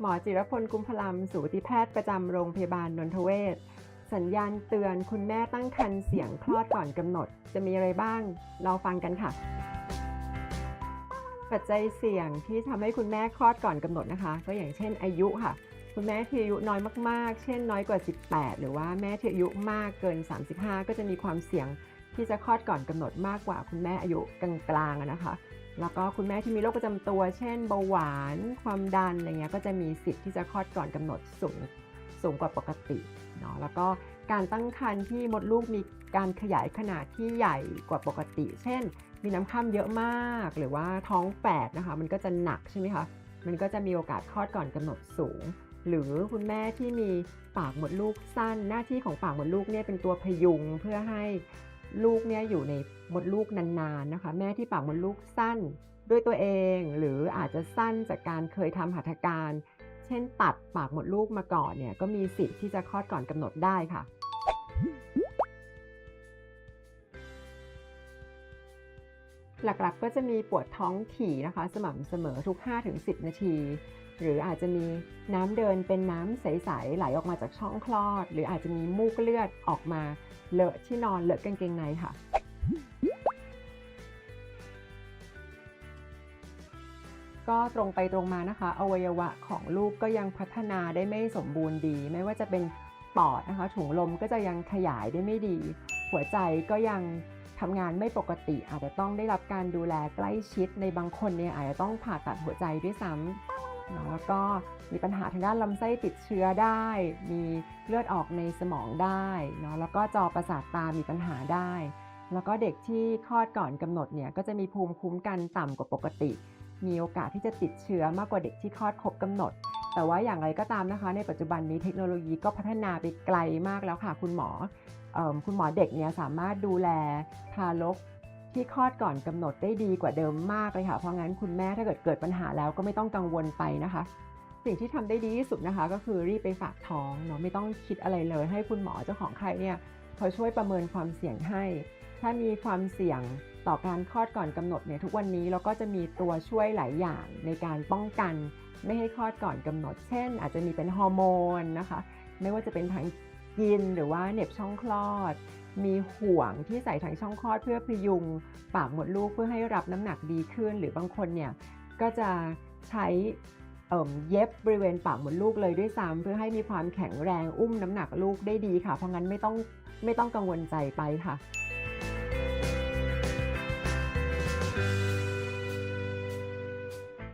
หมอจิรพลกุมพลัมสูติแพทย์ประจำโรงพยาบาลนนทเวศสัญญาณเตือนคุณแม่ตั้งครรภ์เสียงคลอดก่อนกำหนด จะมีอะไรบ้าง เราฟังกันค่ะ ปัจจัยเสี่ยงที่ทำให้คุณแม่คลอดก่อนกำหนดนะคะ ก็อย่างเช่นอายุค่ะ คุณแม่ที่อายุน้อยมากๆ เช่นน้อยกว่า 18 หรือว่าแม่ที่อายุมากเกิน 35 ก็จะมีความเสี่ยงที่จะคลอดก่อนกำหนดมากกว่าคุณแม่อายุกลางๆนะคะ แล้วก็คุณแม่ที่มีโรคประจำตัว เช่นเบาหวานความดันอะไรเงี้ยก็จะมีสิทธิ์ที่จะคลอดก่อนกำหนดสูงสูงกว่าปกติเนาะแล้วก็การตั้งครรภ์ที่มดลูกมีการขยายขนาดที่ใหญ่กว่าปกติ เช่น มีน้ำค่ำเยอะมาก หรือว่าท้องแฝดนะคะ มันก็จะหนักใช่ไหมคะมันก็จะมีโอกาสคลอดก่อนกำหนดสูง หรือคุณแม่ที่มีปากมดลูกสั้น หน้าที่ของปากมดลูกเนี่ยเป็นตัวพยุงเพื่อให้ ลูกเนี่ยอยู่ในมดลูกนานๆนะคะ แม่ที่ปากมดลูกสั้นด้วยตัวเองหรืออาจจะสั้นจากการเคยทำหัตถการ เช่นตัดปากมดลูกมาก่อนเนี่ยก็มีสิทธิ์ที่จะคลอดก่อนกำหนดได้ค่ะ หลักๆก็จะมีปวดท้องถี่นะคะ สม่ำเสมอทุก 5-10 นาที หรืออาจจะมีน้ำเดินเป็นน้ำใสๆไหลออกมาจากช่องคลอด หรืออาจจะมีมูกเลือดออกมาเลอะที่นอนเลอะกางเกงในค่ะก็ตรงไปตรงมานะคะ อวัยวะของลูกก็ยังพัฒนาได้ไม่สมบูรณ์ดี ไม่ว่าจะเป็นปอดนะคะ ถุงลมก็จะยังขยายได้ไม่ดี หัวใจก็ยังทำงานไม่ปกติ อาจจะต้องได้รับการดูแลใกล้ชิดในบางคนเนี่ยอาจจะต้องผ่าตัดหัวใจด้วยซ้ำ เนาะแล้วก็มีปัญหาทางด้านลำไส้ติดเชื้อได้ มีเลือดออกในสมองได้เนาะแล้วก็จอประสาทตามีปัญหาได้ แล้วก็เด็กที่คลอดก่อนกำหนดเนี่ยก็จะมีภูมิคุ้มกันต่ำกว่าปกติ มีโอกาสที่จะติดเชื้อมากกว่าเด็กที่คลอดครบกำหนด แต่ว่าอย่างไรก็ตามนะคะ ในปัจจุบันนี้เทคโนโลยีก็พัฒนาไปไกลมากแล้วค่ะคุณหมออคุณหมอเด็กเนี่ยสามารถดูแลทารก ที่คลอดก่อนกำหนดได้ดีกว่าเดิมมากเลยค่ะ เพราะงั้นคุณแม่ถ้าเกิดเกิดปัญหาแล้วก็ไม่ต้องกังวลไปนะคะ สิ่งที่ทำได้ดีที่สุดนะคะ ก็คือรีบไปฝากท้องเนาะไม่ต้องคิดอะไรเลย ให้คุณหมอเจ้าของไข้เนี่ยเขาช่วยประเมินความเสี่ยงให้ ถ้ามีความเสี่ยงต่อการคลอดก่อนกำหนดเนี่ยทุกวันนี้เราก็จะมีตัวช่วยหลายอย่างในการป้องกัน ไม่ให้คลอดก่อนกำหนด เช่น อาจจะมีเป็นฮอร์โมนนะคะ ไม่ว่าจะเป็นทาง กินหรือว่าเหน็บช่องคลอด มีห่วงที่ใส่ทางช่องคลอดเพื่อพยุง ปากมดลูกเพื่อให้รับน้ำหนักดีขึ้น หรือบางคนเนี่ยก็จะใช้เอิ่มเย็บบริเวณปากมดลูกเลยด้วยซ้ำเพื่อให้มีความแข็งแรงอุ้มน้ำหนักลูกได้ดีค่ะ เพราะงั้นไม่ต้องไม่ต้องกังวลใจไปค่ะ